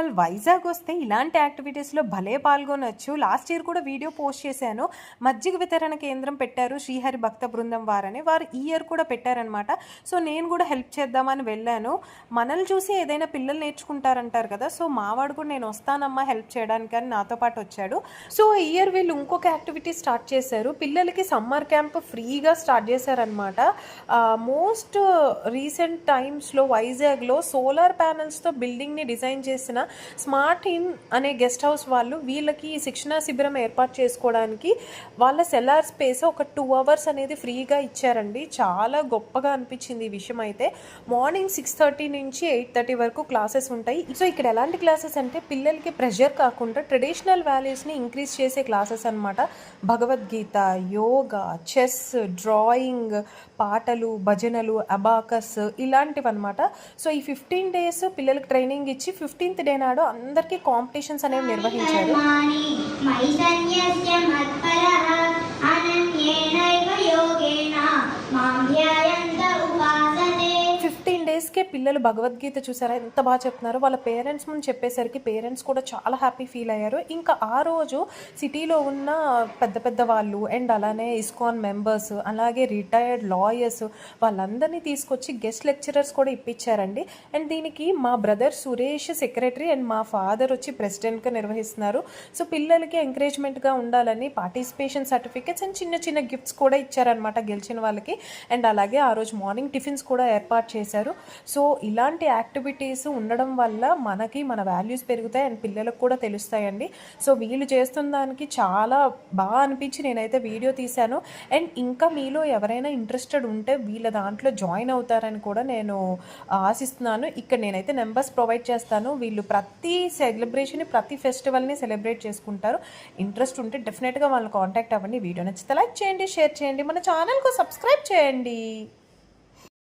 వాళ్ళు వైజాగ్ వస్తే ఇలాంటి యాక్టివిటీస్లో భలే పాల్గొనొచ్చు. లాస్ట్ ఇయర్ కూడా వీడియో పోస్ట్ చేశాను. మజ్జిగ వితరణ కేంద్రం పెట్టారు శ్రీహరి భక్త బృందం వారని. వారు ఈ ఇయర్ కూడా పెట్టారనమాట. సో నేను కూడా హెల్ప్ చేద్దామని వెళ్ళాను. మనల్ని చూసి ఏదైనా పిల్లలు నేర్చుకుంటారంటారు కదా సో మావాడు కూడా నేను వస్తానమ్మా హెల్ప్ చేయడానికి అని నాతో పాటు వచ్చాడు. సో ఈ ఇయర్ వీళ్ళు ఇంకొక యాక్టివిటీ స్టార్ట్ చేశారు. పిల్లలకి సమ్మర్ క్యాంప్ ఫ్రీగా స్టార్ట్ చేశారనమాట. మోస్ట్ రీసెంట్ టైమ్స్లో వైజాగ్లో సోలార్ ప్యానల్స్తో బిల్డింగ్ని డిజైన్ చేసిన స్మార్ట్ ఇన్ అనే గెస్ట్ హౌస్ వాళ్ళు వీళ్ళకి ఈ శిక్షణా శిబిరం ఏర్పాటు చేసుకోవడానికి వాళ్ళ సెల్లార్ స్పేస్ ఒక టూ అవర్స్ అనేది ఫ్రీగా ఇచ్చారండి. చాలా గొప్పగా అనిపించింది ఈ విషయం అయితే. మార్నింగ్ సిక్స్ థర్టీ నుంచి ఎయిట్ థర్టీ వరకు క్లాసెస్ ఉంటాయి. సో ఇక్కడ ఎలాంటి క్లాసెస్ అంటే పిల్లలకి ప్రెషర్ కాకుండా ట్రెడిషనల్ వాల్యూస్ని ఇంక్రీజ్ చేసే క్లాసెస్ అన్నమాట. భగవద్గీత యోగా చెస్ డ్రాయింగ్ పాటలు భజనలు అబాకస్ ఇలాంటివి అనమాట సో ఈ ఫిఫ్టీన్ డేస్ పిల్లలకి ట్రైనింగ్ ఇచ్చి ఫిఫ్టీన్త్ డే నాడు అందరికీ కాంపిటీషన్స్ అనేవి నిర్వహించారు. ఫిఫ్టీన్ పిల్లలు భగవద్గీత చూసారా? ఎంత బాగా చెప్తున్నారో. వాళ్ళ పేరెంట్స్ ముందు చెప్పేసరికి పేరెంట్స్ కూడా చాలా హ్యాపీ ఫీల్ అయ్యారు. ఇంకా ఆ రోజు సిటీలో ఉన్న పెద్ద పెద్ద వాళ్ళు అండ్ అలానే ఇస్కాన్ మెంబర్స్ అలాగే రిటైర్డ్ లాయర్స్ వాళ్ళందరినీ తీసుకొచ్చి గెస్ట్ లెక్చరర్స్ కూడా ఇప్పించారండి. అండ్ దీనికి మా బ్రదర్ సురేష్ సెక్రటరీ అండ్ మా ఫాదర్ వచ్చి ప్రెసిడెంట్గా నిర్వహిస్తున్నారు. సో పిల్లలకి ఎంకరేజ్మెంట్గా ఉండాలని పార్టిసిపేషన్ సర్టిఫికేట్స్ అండ్ చిన్న చిన్న గిఫ్ట్స్ కూడా ఇచ్చారనమాట గెలిచిన వాళ్ళకి. అండ్ అలాగే ఆ రోజు మార్నింగ్ టిఫిన్స్ కూడా ఏర్పాటు చేశారు. సో ఇలాంటి యాక్టివిటీస్ ఉండడం వల్ల మనకి మన వాల్యూస్ పెరుగుతాయి అండ్ పిల్లలకు కూడా తెలుస్తాయండి. సో వీళ్ళు చేస్తున్న దానికి చాలా బాగా అనిపించి నేనైతే వీడియో తీశాను. అండ్ ఇంకా మీలో ఎవరైనా ఇంట్రెస్టెడ్ ఉంటే వీళ్ళ దాంట్లో జాయిన్ అవుతారని కూడా నేను ఆశిస్తున్నాను. ఇక్కడ నేనైతే నెంబర్స్ ప్రొవైడ్ చేస్తాను. వీళ్ళు ప్రతి సెలబ్రేషన్ ప్రతి ఫెస్టివల్ని సెలబ్రేట్ చేసుకుంటారు. ఇంట్రెస్ట్ ఉంటే డెఫినెట్గా వాళ్ళని కాంటాక్ట్ అవ్వండి. వీడియో నచ్చితే లైక్ చేయండి షేర్ చేయండి. మన ఛానల్కు సబ్స్క్రైబ్ చేయండి.